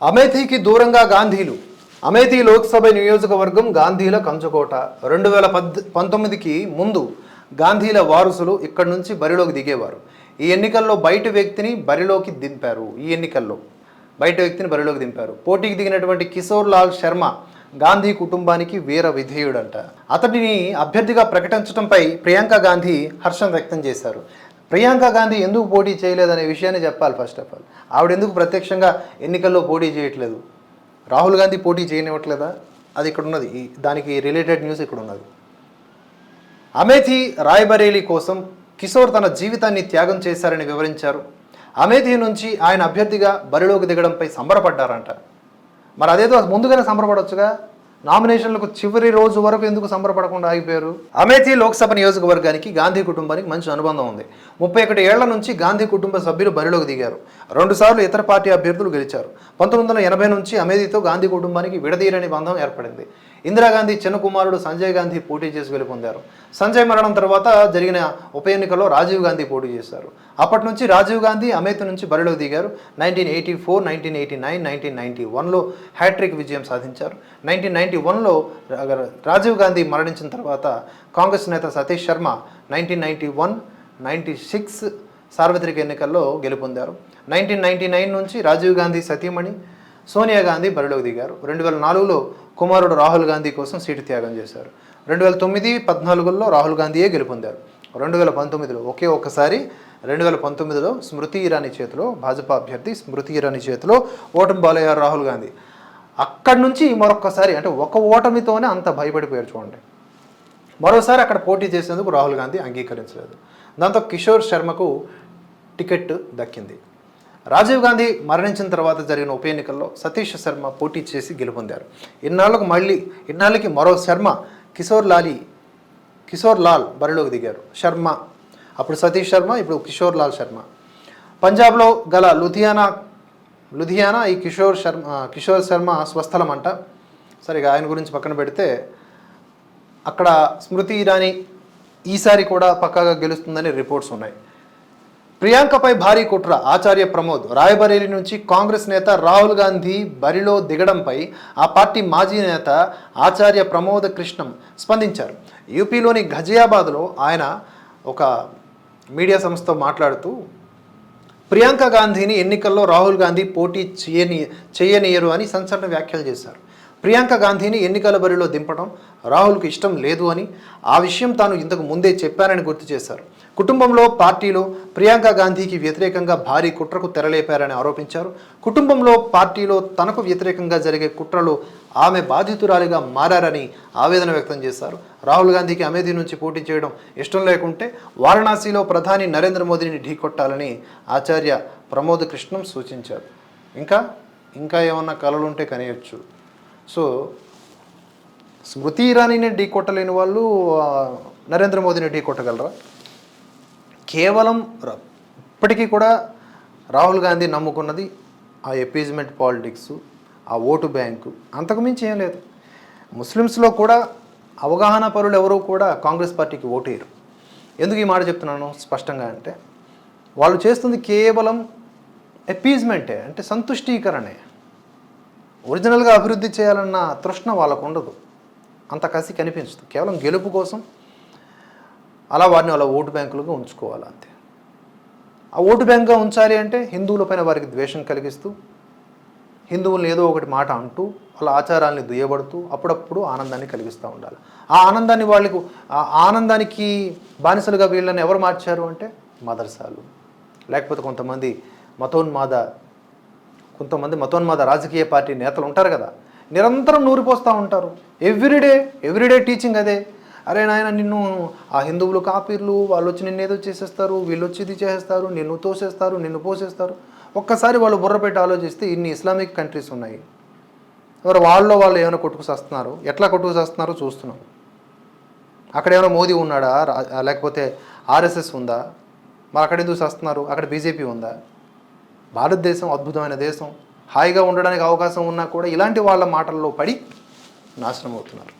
అమేథీకి దూరంగా గాంధీలు. అమేథీ లోక్సభ నియోజకవర్గం గాంధీల కంచుకోట. రెండు వేల పద్ పంతొమ్మిదికి ముందు గాంధీల వారసులు ఇక్కడి నుంచి బరిలోకి దిగేవారు. ఈ ఎన్నికల్లో బయట వ్యక్తిని బరిలోకి దింపారు. ఈ ఎన్నికల్లో బయట వ్యక్తిని బరిలోకి దింపారు. పోటీకి దిగినటువంటి కిషోర్ లాల్ శర్మ గాంధీ కుటుంబానికి వీర విధేయుడంట. అతడిని అభ్యర్థిగా ప్రకటించడంపై ప్రియాంక గాంధీ హర్షం వ్యక్తం చేశారు. ప్రియాంక గాంధీ ఎందుకు పోటీ చేయలేదనే విషయాన్ని చెప్పాలి ఫస్ట్ ఆఫ్ ఆల్ ఆవిడ ఎందుకు ప్రత్యక్షంగా ఎన్నికల్లో పోటీ చేయట్లేదు? రాహుల్ గాంధీ పోటీ చేయనివ్వట్లేదా? అది ఇక్కడ ఉన్నది. దానికి రిలేటెడ్ న్యూస్ ఇక్కడ ఉన్నది. అమేథీ రాయ్బరేలీ కోసం కిషోర్ తన జీవితాన్ని త్యాగం చేశారని వివరించారు. అమేథీ నుంచి ఆయన అభ్యర్థిగా బరిలోకి దిగడంపై సంబరపడ్డారంట. మరి అదేదో ముందుగానే సంబరపడొచ్చుగా? నామినేషన్లకు చివరి రోజు వరకు ఎందుకు సంబరపడకుండా ఆగిపోయారు? అమేథీ లోక్సభ నియోజకవర్గానికి గాంధీ కుటుంబానికి మంచి అనుబంధం ఉంది. ముప్పై ఒకటి ఏళ్ళ నుంచి గాంధీ కుటుంబ సభ్యులు బరిలోకి దిగారు. రెండుసార్లు ఇతర పార్టీ అభ్యర్థులు గెలిచారు. పంతొమ్మిది వందల ఎనభై నుంచి అమేథీతో గాంధీ కుటుంబానికి విడదీయరని బంధం ఏర్పడింది. ఇందిరాగాంధీ చిన్న కుమారుడు సంజయ్ గాంధీ పోటీ చేసి గెలుపొందారు. సంజయ్ మరణం తర్వాత జరిగిన ఉప ఎన్నికల్లో రాజీవ్ గాంధీ పోటీ చేశారు. అప్పటి నుంచి రాజీవ్ గాంధీ అమేథీ నుంచి బరిలో దిగారు. Nineteen eighty four nineteen eighty nine nineteen ninety వన్లో హ్యాట్రిక్ విజయం సాధించారు. నైన్టీన్ నైన్టీ వన్లో రాజీవ్ గాంధీ మరణించిన తర్వాత కాంగ్రెస్ నేత Satish Sharma nineteen ninety one ninety six సార్వత్రిక ఎన్నికల్లో గెలుపొందారు. నైన్టీన్ నైన్టీ నైన్ నుంచి రాజీవ్ గాంధీ సతీమణి సోనియా గాంధీ బరిలోకి దిగారు. రెండు వేల నాలుగులో కుమారుడు రాహుల్ గాంధీ కోసం సీటు త్యాగం చేశారు. రెండు వేల తొమ్మిది పద్నాలుగులో రాహుల్ గాంధీయే గెలుపొందారు. రెండు వేల పంతొమ్మిదిలో ఒకే ఒక్కసారి రెండు వేల పంతొమ్మిదిలో స్మృతి ఇరానీ చేతిలో భాజపా అభ్యర్థి స్మృతి ఇరానీ చేతిలో ఓటమి బాలయ్యారు రాహుల్ గాంధీ. అక్కడి నుంచి మరొక్కసారి అంటే ఒక ఓటమితోనే అంత భయపడిపోయారు చూడండి. మరోసారి అక్కడ పోటీ చేసేందుకు రాహుల్ గాంధీ అంగీకరించలేదు. దాంతో కిషోర్ శర్మకు టికెట్ దక్కింది. రాజీవ్ గాంధీ మరణించిన తర్వాత జరిగిన ఉప ఎన్నికల్లో సతీష్ శర్మ పోటీ చేసి గెలుపొందారు. ఇన్నాళ్ళకు మళ్ళీ ఇన్నాళ్ళకి మరో శర్మ కిషోర్ లాలి కిషోర్ లాల్ బరిలోకి దిగారు. శర్మ. అప్పుడు సతీష్ శర్మ ఇప్పుడు కిషోర్ లాల్ శర్మ. పంజాబ్లో గల లుధియానా లుధియానా ఈ కిషోర్ శర్మ కిషోర్ శర్మ స్వస్థలం అంట సరే ఇక ఆయన గురించి పక్కన పెడితే అక్కడ స్మృతి ఇరానీ ఈసారి కూడా పక్కాగా గెలుస్తుందని రిపోర్ట్స్ ఉన్నాయి. ప్రియాంకపై భారీ కుట్ర. ఆచార్య ప్రమోద్ రాయబరేలి నుంచి కాంగ్రెస్ నేత రాహుల్ గాంధీ బరిలో దిగడంపై ఆ పార్టీ మాజీ నేత ఆచార్య ప్రమోద కృష్ణం స్పందించారు. యూపీలోని ఘజియాబాద్లో ఆయన ఒక మీడియా సంస్థతో మాట్లాడుతూ ప్రియాంక గాంధీని ఎన్నికల్లో రాహుల్ గాంధీ పోటీ చేయని చేయనీయరు అని సంచలన వ్యాఖ్యలు చేశారు. ప్రియాంక గాంధీని ఎన్నికల బరిలో దింపడం రాహుల్కు ఇష్టం లేదు అని ఆ విషయం తాను ఇంతకు ముందే చెప్పానని గుర్తు చేశారు. కుటుంబంలో పార్టీలో ప్రియాంక గాంధీకి వ్యతిరేకంగా భారీ కుట్రకు తెరలేపారని ఆరోపించారు. కుటుంబంలో పార్టీలో తనకు వ్యతిరేకంగా జరిగే కుట్రలు ఆమె బాధితురాలిగా మారారని ఆవేదన వ్యక్తం చేశారు. రాహుల్ గాంధీకి అమేధి నుంచి పోటీ చేయడం ఇష్టం లేకుంటే వారణాసిలో ప్రధాని నరేంద్ర మోదీని ఢీకొట్టాలని ఆచార్య ప్రమోద్ కృష్ణం సూచించారు. ఇంకా ఇంకా ఏమన్నా కలలు ఉంటే కనేయచ్చు. సో స్మృతి ఇరానీని ఢీ కొట్టలేని వాళ్ళు నరేంద్ర మోదీని ఢీ కొట్టగలరా కేవలం ఇప్పటికీ కూడా రాహుల్ గాంధీ నమ్ముకున్నది ఆ ఎపీజ్మెంట్ పాలిటిక్స్ ఆ ఓటు బ్యాంకు. అంతకుమించి ఏం లేదు. ముస్లిమ్స్లో కూడా అవగాహన పరులు ఎవరూ కూడా కాంగ్రెస్ పార్టీకి ఓటేయరు. ఎందుకు ఈ మాట చెప్తున్నాను స్పష్టంగా అంటే వాళ్ళు చేస్తుంది కేవలం ఎపీజ్మెంటే అంటే సంతుష్టీకరణే. ఒరిజినల్గా అభివృద్ధి చేయాలన్న తృష్ణ వాళ్ళకు ఉండదు అంత కసి కనిపించదు. కేవలం గెలుపు కోసం అలా వారిని అలా ఓటు బ్యాంకులుగా ఉంచుకోవాలి అంతే. ఆ ఓటు బ్యాంక్గా ఉంచాలి అంటే హిందువులపైన వారికి ద్వేషం కలిగిస్తూ హిందువుల్ని ఏదో ఒకటి మాట అంటూ వాళ్ళ ఆచారాల్ని దుయ్యబడుతూ అప్పుడప్పుడు ఆనందాన్ని కలిగిస్తూ ఉండాలి. ఆ ఆనందాన్ని వాళ్ళకు ఆ ఆనందానికి బానిసలుగా వీళ్ళని ఎవరు మార్చారు అంటే మదర్సాలు. లేకపోతే కొంతమంది మతోన్మాద కొంతమంది మతోన్మాద రాజకీయ పార్టీ నేతలు ఉంటారు కదా నిరంతరం నూరిపోస్తూ ఉంటారు. ఎవ్రీడే ఎవ్రీడే టీచింగ్ అదే. అరే నాయన నిన్ను ఆ హిందువులు కాపీర్లు వాళ్ళు వచ్చి నిన్ను ఏదో చేసేస్తారు వీళ్ళు వచ్చి ఇది చేసేస్తారు నిన్ను తోసేస్తారు నిన్ను పోసేస్తారు. ఒక్కసారి వాళ్ళు బుర్రపెట్టి ఆలోచిస్తే ఇన్ని ఇస్లామిక్ కంట్రీస్ ఉన్నాయి. ఎవరు వాళ్ళలో వాళ్ళు ఏమైనా కొట్టుకు వస్తున్నారు ఎట్లా కొట్టుకుసేస్తున్నారో చూస్తున్నాం. అక్కడ ఏమైనా మోదీ ఉన్నాడా? రా- లేకపోతే ఆర్ఎస్ఎస్ ఉందా? మరి అక్కడ ఎందుకు వస్తున్నారు అక్కడ బీజేపీ ఉందా? భారతదేశం అద్భుతమైన దేశం. హాయిగా ఉండడానికి అవకాశం ఉన్నా కూడా ఇలాంటి వాళ్ళ మాటల్లో పడి నాశనం అవుతున్నారు.